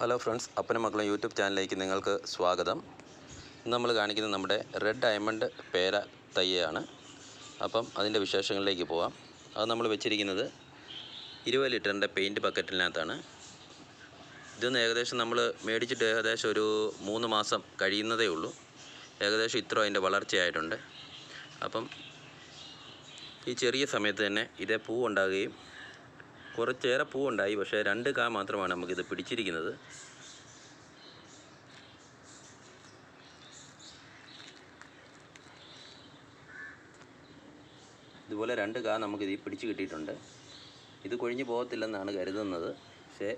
Hello friends അപ്പനും മക്കളും YouTube ചാനലിലേക്ക് നിങ്ങൾക്ക് സ്വാഗതം. നമ്മൾ കാണിക്കുന്നത് നമ്മുടെ റെഡ് ഡയമണ്ട് പേര തയ്യാണ് അപ്പം അതിന്റെ വിശേഷങ്ങളിലേക്ക് പോവാം. അത് നമ്മൾ വെച്ചിരിക്കുന്നത് ഇരുപത് ലിറ്ററിന്റെ പെയിന്റ് ബക്കറ്റിനകത്താണ് ഇതൊന്ന് ഏകദേശം നമ്മൾ മേടിച്ചിട്ട് ഏകദേശം ഒരു മൂന്ന് മാസം കഴിയുന്നതേ ഉള്ളൂ. ഏകദേശം ഇത്ര അതിന്റെ വളർച്ചയായിട്ടുണ്ട്. അപ്പം ഈ ചെറിയ സമയത്ത് തന്നെ ഇതേ പൂ ഉണ്ടാകുകയും കുറച്ചേറെ പൂവുണ്ടായി പക്ഷേ രണ്ട് കാ മാത്രമാണ് നമുക്കിത് പിടിച്ചിരിക്കുന്നത്. ഇതുപോലെ രണ്ട് കാ നമുക്കിത് പിടിച്ച് കിട്ടിയിട്ടുണ്ട്. ഇത് കൊഴിഞ്ഞു പോകത്തില്ലെന്നാണ് കരുതുന്നത്. പക്ഷേ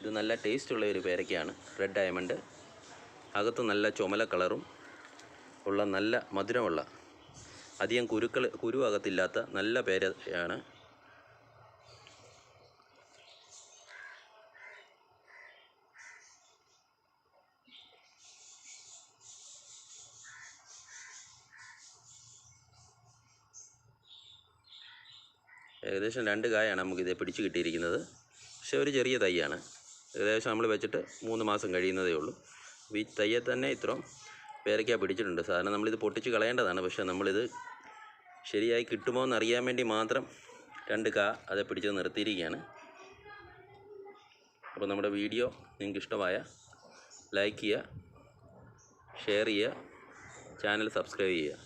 ഇത് നല്ല ടേസ്റ്റുള്ള ഒരു പേരക്കയാണ്. റെഡ് ഡയമണ്ട് അകത്ത് നല്ല ചുമല കളറും ഉള്ള നല്ല മധുരമുള്ള അധികം കുരുക്കൾ കുരു അകത്തില്ലാത്ത നല്ല പേരയാണ്. ഏകദേശം രണ്ട് കായാണ് നമുക്കിതേ പിടിച്ച് കിട്ടിയിരിക്കുന്നത്. പക്ഷേ ഒരു ചെറിയ തൈയാണ്. ഏകദേശം നമ്മൾ വെച്ചിട്ട് മൂന്ന് മാസം കഴിയുന്നതേ ഉള്ളൂ. അപ്പോൾ ഈ തയ്യെ തന്നെ ഇത്രയും പേരയ്ക്ക പിടിച്ചിട്ടുണ്ട്. സാധാരണ നമ്മളിത് പൊട്ടിച്ച് കളയേണ്ടതാണ്. പക്ഷേ നമ്മളിത് ശരിയായി കിട്ടുമോ എന്നറിയാൻ വേണ്ടി മാത്രം രണ്ട് കാ അത് പിടിച്ച് നിർത്തിയിരിക്കുകയാണ്. അപ്പോൾ നമ്മുടെ വീഡിയോ നിങ്ങൾക്ക് ഇഷ്ടമായ ലൈക്ക് ചെയ്യുക ഷെയർ ചെയ്യുക ചാനൽ സബ്സ്ക്രൈബ് ചെയ്യുക.